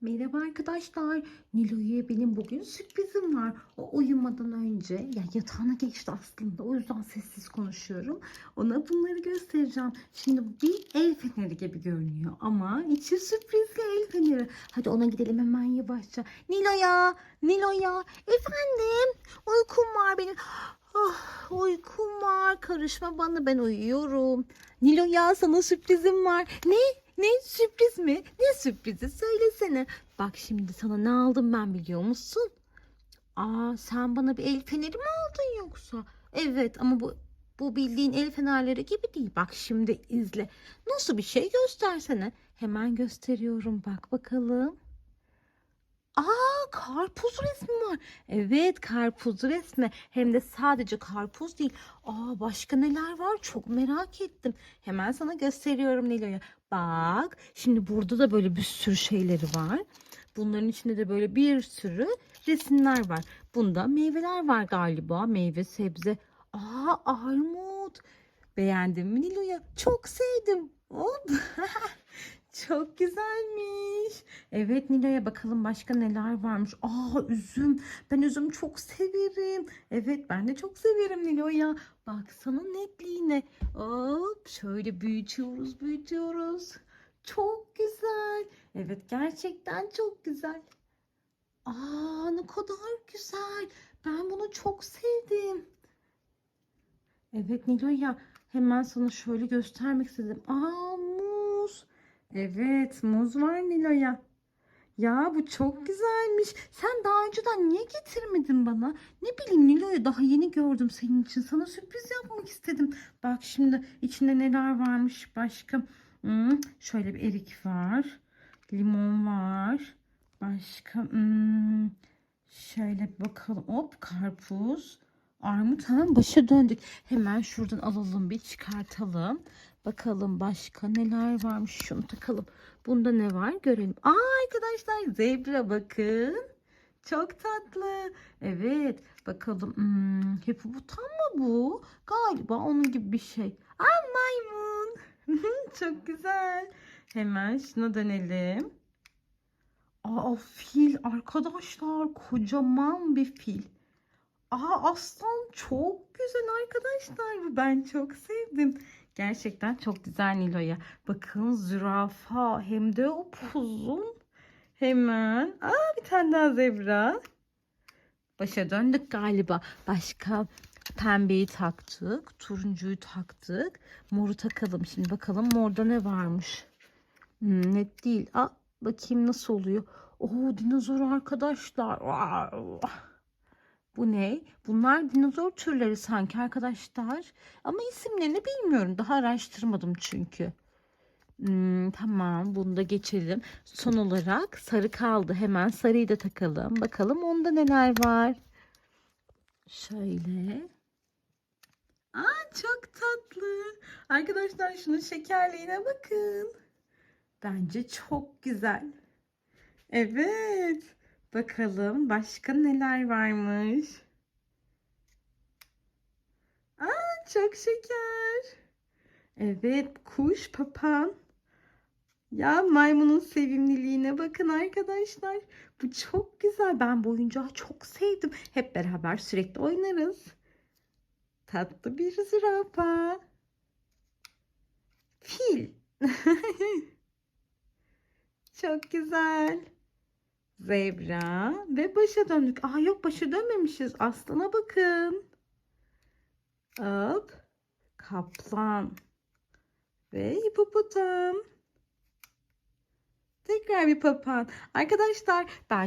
Merhaba arkadaşlar. Nilo'ya benim bugün sürprizim var. O uyumadan önce ya yatağına geçti aslında. O yüzden sessiz konuşuyorum. Ona bunları göstereceğim. Şimdi bir el feneri gibi görünüyor ama içi sürprizli el feneri. Hadi ona gidelim hemen yavaşça. Nilo'ya, Nilo'ya. Efendim, uykum var benim. Ah, uykum var. Karışma bana ben uyuyorum. Nilo'ya sana sürprizim var. Ne? Ne sürpriz mi? Ne sürprizi söylesene. Bak şimdi sana ne aldım ben biliyor musun? Aa sen bana bir el feneri mi aldın yoksa? Evet ama bu bu bildiğin el fenerleri gibi değil. Bak şimdi izle. Nasıl bir şey göstersene. Hemen gösteriyorum bak bakalım. Aa karpuz resmi var. Evet karpuz resmi. Hem de sadece karpuz değil. Aa başka neler var çok merak ettim. Hemen sana gösteriyorum Nilo'ya. Bak şimdi burada da böyle bir sürü şeyleri var. Bunların içinde de böyle bir sürü resimler var. Bunda meyveler var galiba. Meyve, sebze. Aa armut. Beğendin mi Nilo'ya? Çok sevdim. Hop. Çok güzelmiş. Evet Nilo'ya bakalım başka neler varmış. Aa üzüm. Ben üzüm çok severim. Evet ben de çok severim Nilo'ya. Baksana netliğine. Hop şöyle büyütüyoruz büyütüyoruz. Çok güzel. Evet gerçekten çok güzel. Aa ne kadar güzel. Ben bunu çok sevdim. Evet Nilo'ya hemen sana şöyle göstermek istedim. Aa. Evet muz var Nilo'ya. Ya bu çok güzelmiş. Sen daha önceden niye getirmedin bana? Ne bileyim Nilo'ya daha yeni gördüm senin için. Sana sürpriz yapmak istedim. Bak şimdi içinde neler varmış başka. Hmm, şöyle bir erik var. Limon var. Başka hmm, şöyle bir bakalım. Hop karpuz. Armut hemen başa döndük. Hemen şuradan alalım bir çıkartalım. Bakalım başka neler varmış. Şunu takalım. Bunda ne var görelim. Aa arkadaşlar zebra bakın. Çok tatlı. Evet bakalım. Hmm, hipopotam mı bu? Galiba onun gibi bir şey. Aa maymun. Çok güzel. Hemen şuna dönelim. Aa fil arkadaşlar. Kocaman bir fil. Aa aslan çok güzel arkadaşlar. Ben çok sevdim. Gerçekten çok güzel Nilo'ya. Bakın zürafa hem de upuzun. Hemen. Aa bir tane daha zebra. Başa döndük galiba. Başka pembeyi taktık. Turuncuyu taktık. Moru takalım. Şimdi bakalım morda ne varmış. Hmm, net değil. Aa, bakayım nasıl oluyor. Oo dinozor arkadaşlar. Wow. Bu ne? Bunlar dinozor türleri sanki arkadaşlar. Ama isimlerini bilmiyorum. Daha araştırmadım çünkü. Hmm, tamam bunu da geçelim. Son olarak sarı kaldı. Hemen sarıyı da takalım. Bakalım onda neler var. Şöyle. Aa çok tatlı. Arkadaşlar şunun şekerliğine bakın. Bence çok güzel. Evet. Bakalım başka neler varmış. Aa çok şeker. Evet kuş papağan. Ya maymunun sevimliliğine bakın arkadaşlar. Bu çok güzel. Ben bu oyuncağı çok sevdim. Hep beraber sürekli oynarız. Tatlı bir zürafa. Fil. çok güzel. Zebra ve başa döndük. Aa yok başa dönmemişiz. Aslana bakın. Hop. Kaplan. Ve hipopotam. Tekrar bir papağan. Arkadaşlar ben